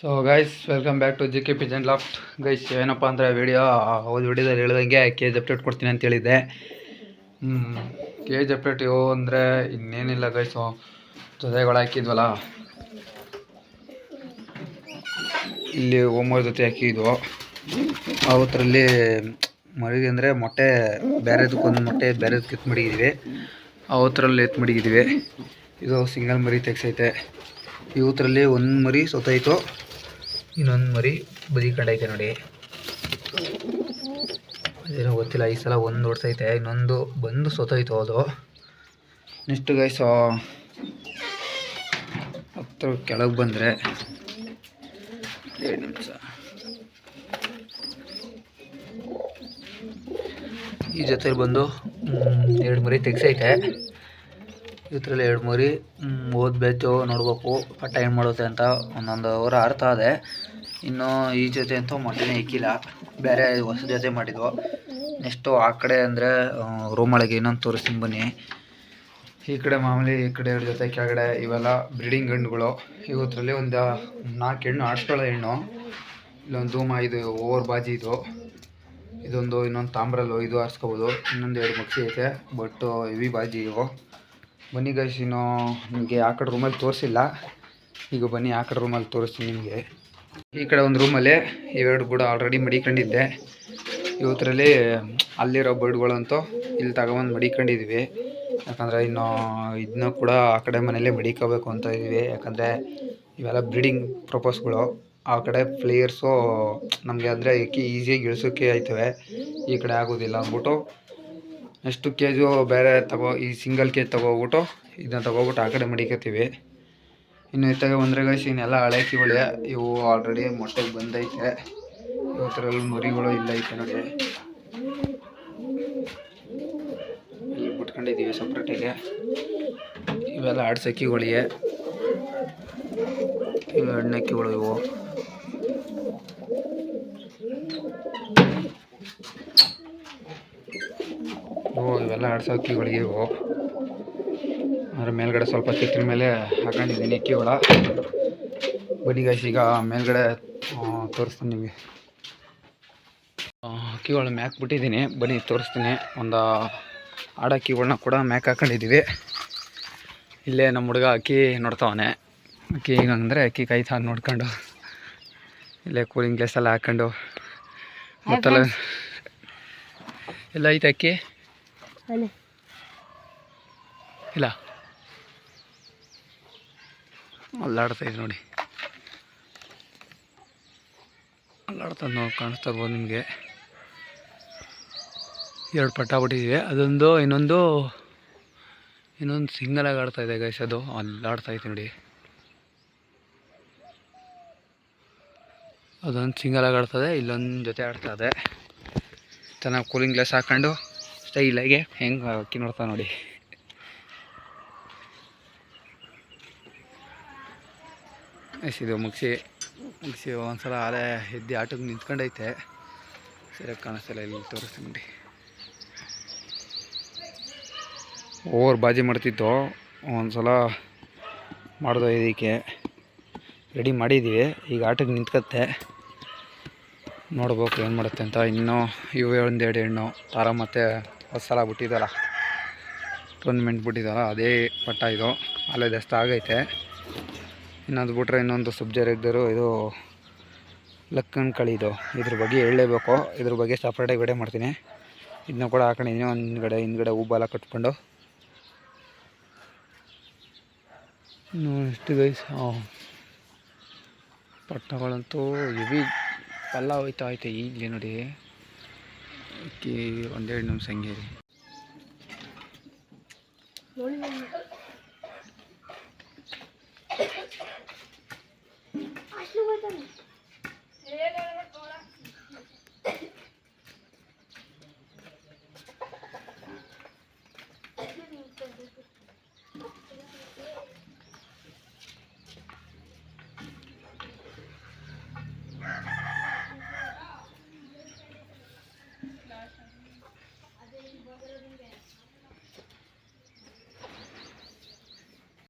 So guys welcome back to G K pigeon loft guys ಏನಪ್ಪ ಅಂದರೆ video ಹೌದು ವಿಡಿಯೋದಲ್ಲಿ ಹೇಳ್ದಂಗೆ ಕೆ ಜಿ ಅಪ್ಡೇಟ್ ಕೊಡ್ತೀನಿ ಅಂತ ಹೇಳಿದ್ದೆ. ಕೆ ಜಿ ಅಪ್ಡೇಟ್ ಯೋ, ಅಂದರೆ ಇನ್ನೇನಿಲ್ಲ ಗೈಸು ಜೊತೆಗಳು ಹಾಕಿದ್ವಲ್ಲ. ಇಲ್ಲಿ ಓಮರ್ ಜೊತೆ ಹಾಕಿದ್ವು. ಅವತ್ತರಲ್ಲಿ ಮರಿಗೆ ಅಂದರೆ ಮೊಟ್ಟೆ ಬೇರೆದಕ್ಕೊಂದು ಮೊಟ್ಟೆ ಬೇರೆದಕ್ಕೆ ಎತ್ತು ಮಡಗಿದ್ವಿ. ಅವತ್ತರಲ್ಲಿ ಎತ್ತು ಮಡಗಿದ್ವಿ. ಇದು ಸಿಂಗಲ್ ಮರಿ ತೆಗ್ಸೈತೆ. ಇವತ್ತರಲ್ಲಿ ಒಂದು ಮರಿ ಸೊತ್ತೈತು ಇನ್ನೊಂದು ಮರಿ ಬದಿ ಕಂಡೈತೆ ನೋಡಿ. ಅದೇನೋ ಗೊತ್ತಿಲ್ಲ, ಈ ಸಲ ಒಂದು ಓಡ್ಸೈತೆ, ಇನ್ನೊಂದು ಬಂದು ಸೋತೋಯ್ತು ಅದು. ನೆಕ್ಸ್ಟ್ ಗೈಸ್ ಹತ್ರ ಕೆಳಗೆ ಬಂದರೆ ಎರಡು ನಿಮಿಷ. ಈ ಜೊತೆಲಿ ಬಂದು ಎರಡು ಮರಿ ತೆಗ್ಸೈತೆ. ಇದ್ರಲ್ಲಿ ಎರಡು ಮರಿ ಓದಬೇಕು, ನೋಡಬೇಕು ಪಟ್ಟ ಏನು ಮಾಡುತ್ತೆ ಅಂತ ಒಂದೊಂದು ಅವರ ಅರ್ಥ ಇದೆ ಇನ್ನು ಈ ಜೊತೆ ಅಂತೂ ಮೊಟ್ಟೆನೇ ಇಕ್ಕಿಲ್ಲ ಬೇರೆ ಹೊಸ ಜೊತೆ ಮಾಡಿದ್ವು. ನೆಕ್ಸ್ಟು ಆ ಕಡೆ ಅಂದರೆ ರೂಮೊಳಗೆ ಇನ್ನೊಂದು ತೋರಿಸ್ತೀನಿ ಬನ್ನಿ. ಈ ಕಡೆ ಮಾಮೂಲಿ, ಈ ಕಡೆ ಎರಡು ಜೊತೆ ಕೆಳಗಡೆ ಇವೆಲ್ಲ ಬ್ರೀಡಿಂಗ್ ಹಣ್ಣುಗಳು. ಇವತ್ತರಲ್ಲಿ ಒಂದು ನಾಲ್ಕು ಹೆಣ್ಣು ಆಡ್ಸ್ಕೊಳ್ಳೋ ಹೆಣ್ಣು. ಇಲ್ಲೊಂದು ಧೂಮ, ಇದು ಓವರ್ ಬಾಜಿ ಇದು. ಇದೊಂದು ಇನ್ನೊಂದು ತಾಮ್ರಲ್ಲು ಇದು ಆರಿಸ್ಕೋಬೋದು. ಇನ್ನೊಂದು ಎರಡು ಮಕ್ಸಿ ಐತೆ ಬಟ್ ಹೆವಿ ಬಾಜಿ ಇವು. ಬನ್ನಿ ಗೈಸ್ ಇನ್ನು ನಿಮಗೆ ಆ ಕಡೆ ರೂಮಲ್ಲಿ ತೋರಿಸಿಲ್ಲ. ಈಗ ಬನ್ನಿ ಆ ಕಡೆ ರೂಮಲ್ಲಿ ತೋರಿಸ್ತೀನಿ ನಿಮಗೆ. ಈ ಕಡೆ ಒಂದು ರೂಮಲ್ಲಿ ಇವೆರಡು ಬುಡ ಆಲ್ರೆಡಿ ಮಡಿಕೊಂಡಿದ್ದೆ. ಇವತ್ತರಲ್ಲಿ ಅಲ್ಲಿರೋ ಬರ್ಡ್ಗಳಂತೂ ಇಲ್ಲಿ ತಗೊಂಬಂದು ಮಡಿಕೊಂಡಿದ್ವಿ. ಯಾಕಂದರೆ ಇನ್ನು ಇದನ್ನ ಕೂಡ ಆ ಕಡೆ ಮನೇಲೆ ಮಡಿಕೋಬೇಕು ಅಂತ ಇದ್ವಿ. ಯಾಕಂದರೆ ಇವೆಲ್ಲ ಬ್ರೀಡಿಂಗ್ ಪ್ರಪೋಸ್ಗಳು ಆ ಕಡೆ ಪ್ಲೇಯರ್ಸು ನಮಗೆ ಅಂದರೆ ಏಕೆ ಈಸಿಯಾಗಿ ಇಳಿಸೋಕೆ ಆಯ್ತವೆ. ಈ ಕಡೆ ಆಗೋದಿಲ್ಲ ಅಂದ್ಬಿಟ್ಟು ನೆಕ್ಸ್ಟು ಕೇಜು ಬೇರೆ ತಗೋ, ಈ ಸಿಂಗಲ್ ಕೇಜ್ ತಗೋಬಿಟ್ಟು ಇದನ್ನ ತಗೋಬಿಟ್ಟು ಆ ಕಡೆ ಮಡಿಕತ್ತೀವಿ. ಇನ್ನು ಇತ್ತಾಗ ಒಂದ್ರೆ ಗೈಸ್ ಇನ್ನೆಲ್ಲ ಹಳೆ ಕಿವಳೆ ಇವು ಆಲ್ರೆಡಿ ಮೊಟ್ಟೆಗೆ ಬಂದೈತೆ. ಇವತ್ತರಲ್ಲಿ ಮರಿಗಳು ಇಲ್ಲ ಐತೆ ನೋಡಿ. ಇಲ್ಲಿ ಬಿಟ್ಕೊಂಡಿದ್ದೀವಿ ಸಪ್ರೇಟಿಗೆ ಇವೆಲ್ಲ ಆಡ್ಸಕ್ಕಿಗಳಿಗೆ ಇವು ಎಣ್ಣಕ್ಕಿಗಳು ಇವು. ಇವೆಲ್ಲ ಆಡ್ಸೋ ಅಕ್ಕಿಗಳಿಗೆ ಇವು. ಅದ್ರ ಮೇಲ್ಗಡೆ ಸ್ವಲ್ಪ ಚಿತ್ರ ಮೇಲೆ ಹಾಕೊಂಡಿದ್ದೀನಿ ಅಕ್ಕಿಗಳ ಬನ್ನಿ ಗೈಸ್ ಈಗ ಮೇಲ್ಗಡೆ ತೋರಿಸ್ತೀನಿ ನಿಮಗೆ. ಅಕ್ಕಿಗಳು ಮ್ಯಾಕ್ ಬಿಟ್ಟಿದ್ದೀನಿ ಬನ್ನಿ ತೋರಿಸ್ತೀನಿ. ಒಂದು ಆಡಕ್ಕಿಗಳನ್ನ ಕೂಡ ಮ್ಯಾಕ್ ಹಾಕೊಂಡಿದ್ದೀವಿ. ಇಲ್ಲೇ ನಮ್ಮ ಹುಡುಗ ಅಕ್ಕಿ ನೋಡ್ತಾವನೆ. ಅಕ್ಕಿ ಹೆಂಗಂದರೆ ಅಕ್ಕಿ ಕೈ ತಾನು ನೋಡ್ಕೊಂಡು ಇಲ್ಲೇ ಕೂಲಿಂಗ್ ಗ್ಲಾಸ್ ಎಲ್ಲ ಹಾಕೊಂಡು ಮತ್ತೆಲ್ಲ ಎಲ್ಲ ಐತೆ ಅಕ್ಕಿ? ಅಲ್ಲೇ ಇಲ್ಲ. ಅಲ್ಲಾಡ್ತೈತೆ ನೋಡಿ. ಅಲ್ಲಾಡ್ತಾ ನೋಡಿ, ಕಾಣಿಸ್ತಾ ಇರ್ಬೋದು ನಿಮಗೆ. ಎರಡು ಪಟ್ಟ ಬಿಟ್ಟಿದ್ದೀವಿ ಅದೊಂದು, ಇನ್ನೊಂದು ಇನ್ನೊಂದು ಸಿಂಗಲಾಗಿ ಆಡ್ತಾ ಇದೆ ಗೈಸ್ ಅದು. ಅಲ್ಲಾಡ್ತಾ ಐತೆ ನೋಡಿ. ಅದೊಂದು ಸಿಂಗಲಾಗಿ ಆಡ್ತದೆ ಇಲ್ಲೊಂದು ಜೊತೆ ಆಡ್ತಾ ಇದೆ. ಚೆನ್ನಾಗಿ ಕೂಲಿಂಗ್ ಗ್ಲಾಸ್ ಹಾಕೊಂಡು. ಸ್ಟೈಲಾಗಿ ಹೆಂಗೆ ಅಕ್ಕಿ ನೋಡ್ತಾ ನೋಡಿ. ಎಸ್, ಇದು ಮುಗಿಸಿ ಮುಗಿಸಿ ಒಂದ್ಸಲ ಆಲೇ ಎದ್ದು ಆಟಕ್ಕೆ ನಿಂತ್ಕೊಂಡೈತೆ. ಸರಿಯಾಗಿ ಕಾಣಿಸ್ತಿಲ್ಲ ಇಲ್ಲಿ ತೋರಿಸ್ತೀನಿ ನೋಡಿ. ಓವರ್ ಬಾಜಿ ಮಾಡ್ತಿತ್ತು. ಒಂದ್ಸಲ ಮಾಡಿದೋ ಇದಕ್ಕೆ ರೆಡಿ ಮಾಡಿದ್ದೀವಿ ಈಗ ಆಟಕ್ಕೆ ನಿಂತ್ಕತ್ತೆ. ನೋಡ್ಬೇಕು ಏನು ಮಾಡುತ್ತೆ ಅಂತ. ಇನ್ನೂ, ಇವು ಒಂದು ಎರಡು ಹೆಣ್ಣು. ತಾರ ಮತ್ತು ಸಲ ಬಿಟ್ಟಿದ್ದಲ್ಲ ಟೂರ್ನಮೆಂಟ್ ಬಿಟ್ಟಿದ್ದಲ್ಲ ಅದೇ ಪಟ್ಟ ಇದು. ಅಲ್ಲೇ ಜಾಸ್ತಿ ಆಗೈತೆ. ಇನ್ನೊಂದು ಬಿಟ್ರೆ ಇನ್ನೊಂದು ಸಬ್ಜೆಕ್ಟ್ದರು ಇದು ಲಕ್ಕನ್ ಕಳಿದು ಇದ್ರ ಬಗ್ಗೆ ಹೇಳಲೇಬೇಕು. ಇದ್ರ ಬಗ್ಗೆ ಸಪ್ರೇಟಾಗಿ ವಿಡಿಯೋ ಮಾಡ್ತೀನಿ. ಇದನ್ನ ಕೂಡ ಹಾಕೊಂಡಿದ್ದೀನಿ ಒಂದ್ಗಡೆ ಹಿಂದ್ಗಡೆ ಹೂಬಾಲ ಕಟ್ಕೊಂಡು. ಇನ್ನು ಎಷ್ಟು ಗೈಸ್ ಪಟ್ಟಗಳಂತೂ ಹೆವಿ ಪಲ್ಲ ಹೋಯ್ತಾ ಐತೆ ಈಗಲೇ ನೋಡಿ ಅಕ್ಕಿ ಒಂದೆರಡು ನಿಮಿಷ ಹಂಗೆ ರೀ ನೋಡಿ ಅಷ್ಟು ಬರ್ತಾನೆ